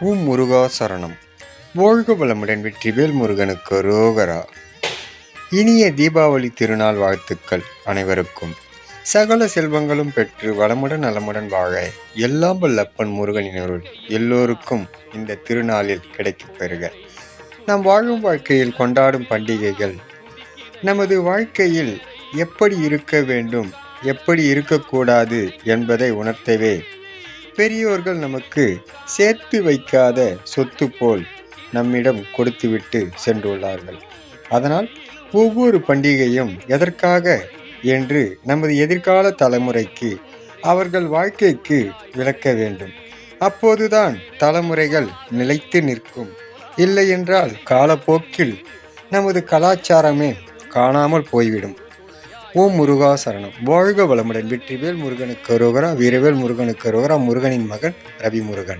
உம் முருகா சரணம் வாழ்க வளமுடன் வெற்றிவேல் முருகனுக்கு ரோகரா. இனிய தீபாவளி திருநாள் வாழ்த்துக்கள் அனைவருக்கும். சகல செல்வங்களும் பெற்று வளமுடன் நலமுடன் வாழ எல்லாம் வல்லப்பன் முருகனினருள் எல்லோருக்கும் இந்த திருநாளில் கிடைக்கப் பெறுக. நாம் வாழும் வாழ்க்கையில் கொண்டாடும் பண்டிகைகள் நமது வாழ்க்கையில் எப்படி இருக்க வேண்டும் எப்படி இருக்கக்கூடாது என்பதை உணர்த்தவே பெரியோர்கள் நமக்கு சேர்த்து வைக்காத சொத்து போல் நம்மிடம் கொடுத்துவிட்டு சென்றுள்ளார்கள். அதனால் ஒவ்வொரு பண்டிகையும் எதற்காக என்று நமது எதிர்கால தலைமுறைக்கு அவர்கள் வாழ்க்கைக்கு விளக்க வேண்டும். அப்போதுதான் தலைமுறைகள் நிலைத்து நிற்கும். இல்லையென்றால் காலப்போக்கில் நமது கலாச்சாரமே காணாமல் போய்விடும். ஓம் முருகா சரணம். வாழ்க வளமுடன். வெற்றிவேல் முருகனுக்கு ரோகரா வீரவேல் முருகனுக்கு ரோகரா முருகனின் மகன் ரவி முருகன்